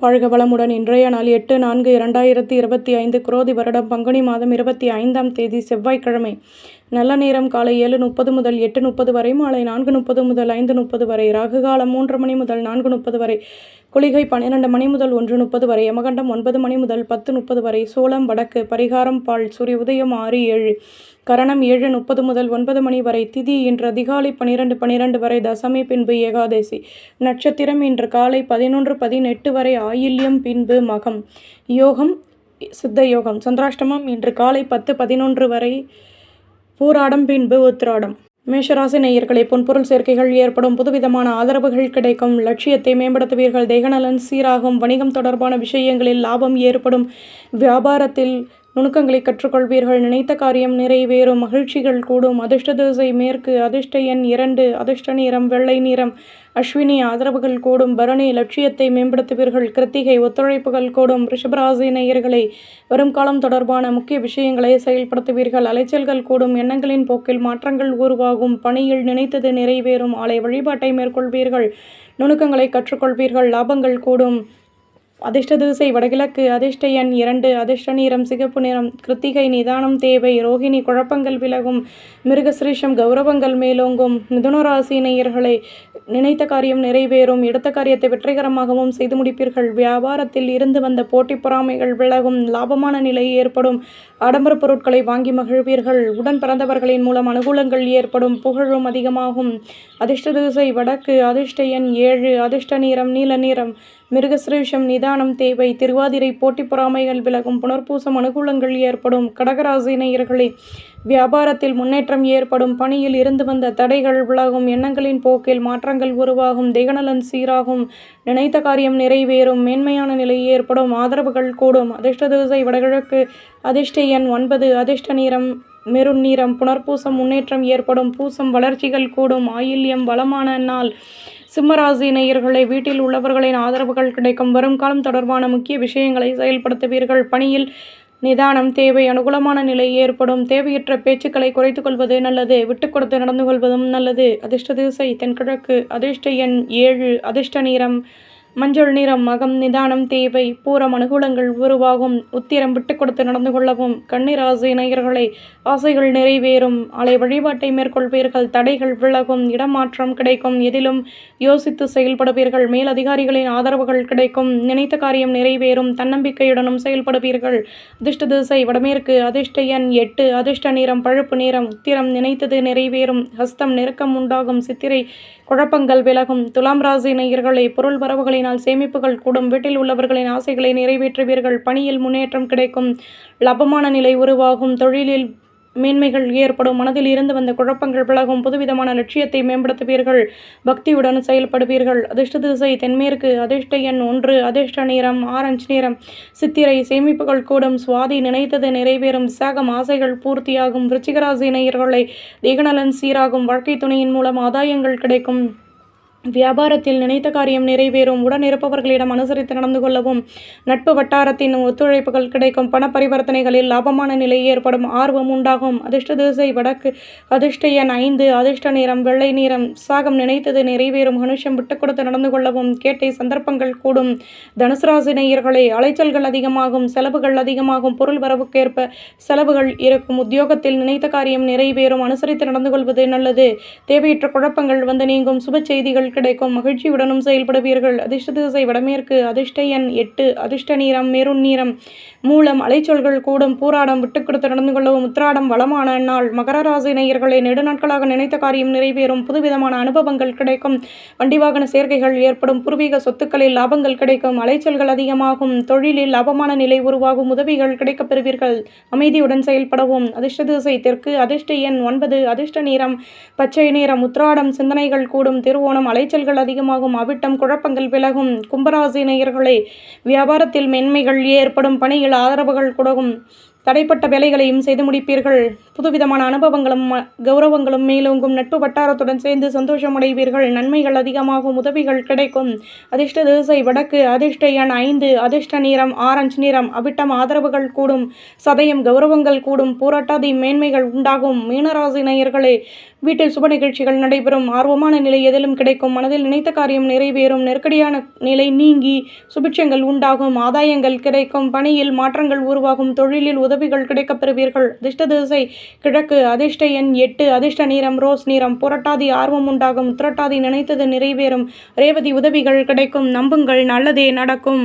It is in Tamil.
வாழ்க வளமுடன் இன்றைய நாள் எட்டு நான்கு இரண்டாயிரத்தி இருபத்தி ஐந்து குரோதி வருடம் பங்குனி மாதம் இருபத்தி ஐந்தாம் தேதி செவ்வாய்க்கிழமை. நல்ல நேரம் காலை ஏழு முப்பது முதல் எட்டு முப்பது வரை மாலை நான்கு முப்பது முதல் ஐந்து முப்பது வரை ராகு காலம் மூன்று மணி முதல் நான்கு முப்பது வரை குளிகை பன்னிரண்டு மணி முதல் ஒன்று முப்பது வரை யமகண்டம் ஒன்பது மணி முதல் பத்து முப்பது வரை சோளம் வடக்கு பரிகாரம் பால் சூரிய உதயம் ஆறு ஏழு கரணம் ஏழு முப்பது முதல் ஒன்பது மணி வரை திதி இன்று அதிகாலை பன்னிரண்டு பன்னிரண்டு வரை தசமி பின்பு ஏகாதசி நட்சத்திரம் இன்று காலை பதினொன்று பதினெட்டு வரை ஆயில்யம் பின்பு மகம் யோகம் சித்த யோகம் சந்திராஷ்டமம் இன்று காலை பத்து பதினொன்று வரை பூராடம் பின்பு உத்திராடம். மேஷராசி நேயர்களை பொன்பொருள் சேர்க்கைகள் ஏற்படும் புதுவிதமான ஆதரவுகள் கிடைக்கும் லட்சியத்தை மேம்படுத்துவீர்கள் தேகநலன் சீராகும் வணிகம் தொடர்பான விஷயங்களில் லாபம் ஏற்படும் வியாபாரத்தில் நுணுக்கங்களை கற்றுக்கொள்வீர்கள். நினைத்த காரியம் நிறைவேறும். மகிழ்ச்சிகள் கூடும். அதிர்ஷ்ட திசை மேற்கு. அதிர்ஷ்ட எண் இரண்டு. அதிர்ஷ்ட நிறம் வெள்ளை நிறம். அஸ்வினி ஆதரவுகள் கூடும். பரணி லட்சியத்தை மேம்படுத்துவீர்கள். கிருத்திகை ஒத்துழைப்புகள் கூடும். ரிஷபராசி நேயர்களை வரும் காலம் தொடர்பான முக்கிய விஷயங்களை செயல்படுத்துவீர்கள். அலைச்சல்கள் கூடும். எண்ணங்களின் போக்கில் மாற்றங்கள் உருவாகும். பணியில் நினைத்தது நிறைவேறும். ஆலை வழிபாட்டை மேற்கொள்வீர்கள். நுணுக்கங்களை கற்றுக்கொள்வீர்கள். லாபங்கள் கூடும். அதிர்ஷ்ட திசை வடகிழக்கு அதிர்ஷ்ட எண் இரண்டு அதிர்ஷ்ட நிறம் சிகப்பு நிறம் கிருத்திகை நிதானம் தேவை ரோஹிணி குழப்பங்கள் விலகும் மிருகசிரீஷம் கௌரவங்கள் மேலோங்கும் மிதுனராசி நேயர்களை நினைத்த காரியம் நிறைவேறும் எடுத்த காரியத்தை வெற்றிகரமாகவும் செய்து முடிப்பீர்கள். வியாபாரத்தில் இருந்து வந்த போட்டி பொறாமைகள் விலகும் லாபமான நிலை ஏற்படும் ஆடம்பர பொருட்களை வாங்கி மகிழ்வீர்கள். உடன் பிறந்தவர்களின் மூலம் அனுகூலங்கள் ஏற்படும் புகழும் அதிகமாகும். அதிர்ஷ்ட திசை வடக்கு அதிர்ஷ்ட எண் ஏழு அதிர்ஷ்ட நிறம் நீல நிறம் மிருகசிரேஷம் நிதானம் தேவை திருவாதிரை போட்டி பொறாமைகள் விலகும் புனர்பூசம் அனுகூலங்கள் ஏற்படும் கடகராசி நேயர்களே வியாபாரத்தில் முன்னேற்றம் ஏற்படும் பணியில் இருந்து வந்த தடைகள் விலகும் எண்ணங்களின் போக்கில் மாற்றங்கள் உருவாகும் தேகநலன் சீராகும் நினைத்த காரியம் நிறைவேறும் மேன்மையான நிலை ஏற்படும் ஆதரவுகள் கூடும் அதிர்ஷ்ட திசை வடகிழக்கு அதிர்ஷ்ட எண் ஒன்பது அதிர்ஷ்ட நிறம் மெருண் நிறம் புனர்பூசம் முன்னேற்றம் ஏற்படும் பூசம் வளர்ச்சிகள் கூடும் ஆயில்யம் வளமான நாள் சிம்மராசி நேயர்களை வீட்டில் உள்ளவர்களின் ஆதரவுகள் கிடைக்கும். வரும் காலம் தொடர்பான முக்கிய விஷயங்களை செயல்படுத்துவீர்கள். பணியில் நிதானம் தேவை அனுகூலமான நிலை ஏற்படும். தேவையற்ற பேச்சுக்களை குறைத்துக் கொள்வது நல்லது. விட்டு கொடுத்து நடந்து கொள்வதும் நல்லது. அதிர்ஷ்ட திசை தென்கிழக்கு. அதிர்ஷ்ட எண் ஏழு. அதிர்ஷ்ட நிறம் மஞ்சள் நிறம் மகம் நிதானம் தேவை பூரம் அனுகூலங்கள் உருவாகும். உத்திரம் விட்டு கொடுத்து நடந்து கொள்ளவும் கன்னிராசி நேயர்களை ஆசைகள் நிறைவேறும். அலை வழிபாட்டை மேற்கொள்வீர்கள். தடைகள் விலகும். இடமாற்றம் கிடைக்கும். எதிலும் யோசித்து செயல்படுவீர்கள். மேலதிகாரிகளின் ஆதரவுகள் கிடைக்கும். நினைத்த காரியம் நிறைவேறும். தன்னம்பிக்கையுடனும் செயல்படுவீர்கள். அதிர்ஷ்ட திசை வடமேற்கு அதிர்ஷ்ட எண் எட்டு அதிர்ஷ்ட நிறம் பழுப்பு நிறம். உத்திரம் நினைத்தது நிறைவேறும். ஹஸ்தம் நெருக்கம் உண்டாகும். சித்திரை குழப்பங்கள் விலகும். துலாம் ராசி நேயர்களை பொருள் வரவுகளினால் சேமிப்புகள் கூடும். வீட்டில் உள்ளவர்களின் ஆசைகளை நிறைவேற்றுவீர்கள். பணியில் முன்னேற்றம் கிடைக்கும். லாபமான நிலை உருவாகும். தொழிலில் மேன்மைகள் ஏற்படும். மனதில் இருந்து வந்த குழப்பங்கள் விலகும். புதுவிதமான லட்சியத்தை மேம்படுத்துவீர்கள். பக்தியுடன் செயல்படுவீர்கள். அதிர்ஷ்ட திசை தென்மேற்கு. அதிர்ஷ்ட எண் ஒன்று. அதிர்ஷ்ட நிறம் ஆரஞ்சு நிறம். சித்திரை சேமிப்புகள் கூடும். சுவாதி நினைத்தது நிறைவேறும். விசாகம் ஆசைகள் பூர்த்தியாகும். விருச்சிகராசி நேயர்களை தேகநலன் சீராகும். வாழ்க்கை துணையின் மூலம் ஆதாயங்கள் கிடைக்கும். வியாபாரத்தில் நினைத்த காரியம் நிறைவேறும். உடன் இருப்பவர்களிடம் அனுசரித்து நடந்து கொள்ளவும். நட்பு வட்டாரத்தின் ஒத்துழைப்புகள் கிடைக்கும். பண பரிவர்த்தனைகளில் லாபமான நிலை ஏற்படும். ஆர்வம் உண்டாகும். அதிர்ஷ்ட திசை வடக்கு. அதிர்ஷ்ட எண் ஐந்து. அதிர்ஷ்ட நிறம் வெள்ளை நிறம். சாகம் நினைத்தது நிறைவேறும். மனுஷம் விட்டு கொடுத்து நடந்து கொள்ளவும். கேட்டை சந்தர்ப்பங்கள் கூடும். தனுசு ராசி நேயர்களை அலைச்சல்கள் அதிகமாகும். செலவுகள் அதிகமாகும். பொருள் வரவுக்கேற்ப செலவுகள் இருக்கும். உத்தியோகத்தில் நினைத்த காரியம் நிறைவேறும். அனுசரித்து நடந்து கொள்வது நல்லது. தேவையற்ற குழப்பங்கள் வந்து நீங்கும். சுப செய்திகள் கிடைக்கும். மகிழ்ச்சியுடனும் செயல்படுவீர்கள். அதிர்ஷ்ட திசை வடமேற்கு அதிர்ஷ்ட எண் எட்டு அதிர்ஷ்ட நீரம் மெருண் நீரம் மூலம் அலைச்சொல்கள் கூடும். பூராடம் விட்டு கொடுத்து நடந்து கொள்ளவும் உத்திராடம் வளமான நாள். மகர ராசி நேயர்களை நெடுநாட்களாக நினைத்த காரியம் நிறைவேறும். புதுவிதமான அனுபவங்கள் கிடைக்கும். வண்டி வாகன சேர்க்கைகள் ஏற்படும். பூர்வீக சொத்துக்களில் லாபங்கள் கிடைக்கும். அலைச்சல்கள் அதிகமாகும். தொழிலில் லாபமான நிலை உருவாகும். உதவிகள் கிடைக்கப் பெறுவீர்கள். அமைதியுடன் செயல்படவும். அதிர்ஷ்ட திசை தெற்கு அதிர்ஷ்ட எண் ஒன்பது அதிர்ஷ்ட நீரம் பச்சை நீரம் உத்ராடம் சிந்தனைகள் கூடும். திருவோணம் அலைச்சல்கள் அதிகமாகும் அவிட்டம் குழப்பங்கள் விலகும். கும்பராசி நேயர்களே வியாபாரத்தில் மென்மைகள் ஏற்படும் பணியில் ஆதரவுகள் கொடுக்கும் தடைப்பட்ட வேலைகளையும் செய்து முடிப்பீர்கள். புதுவிதமான அனுபவங்களும் ம- கௌரவங்களும் மேலோங்கும். நட்பு வட்டாரத்துடன் சேர்ந்து சந்தோஷமடைவீர்கள். நன்மைகள் அதிகமாகும். உதவிகள் கிடைக்கும். அதிர்ஷ்ட திசை வடக்கு அதிர்ஷ்ட எண் ஐந்து அதிர்ஷ்ட நிறம் ஆரஞ்சு நிறம். அவிட்டம் ஆதரவுகள் கூடும். சதயம் கௌரவங்கள் கூடும். போராட்டாதி மேன்மைகள் உண்டாகும். மீனராசி நேயர்களே வீட்டில் சுப நிகழ்ச்சிகள் நடைபெறும். ஆர்வமான நிலை எதிலும் கிடைக்கும். மனதில் நினைத்த காரியம் நிறைவேறும். நெருக்கடியான நிலை நீங்கி சுபிட்சங்கள் உண்டாகும். ஆதாயங்கள் கிடைக்கும். பணியில் மாற்றங்கள் உருவாகும். தொழிலில் உதவிகள் கிடைக்கப் பெறுவீர்கள். அதிர்ஷ்ட திசை கிழக்கு அதிர்ஷ்ட எண் எட்டு அதிர்ஷ்ட நீரம் ரோஸ் நிறம் புரட்டாதி ஆர்வம் உண்டாகும். திரட்டாதி நினைத்தது நிறைவேறும். ரேவதி உதவிகள் கிடைக்கும். நம்புங்கள். நல்லதே நடக்கும்.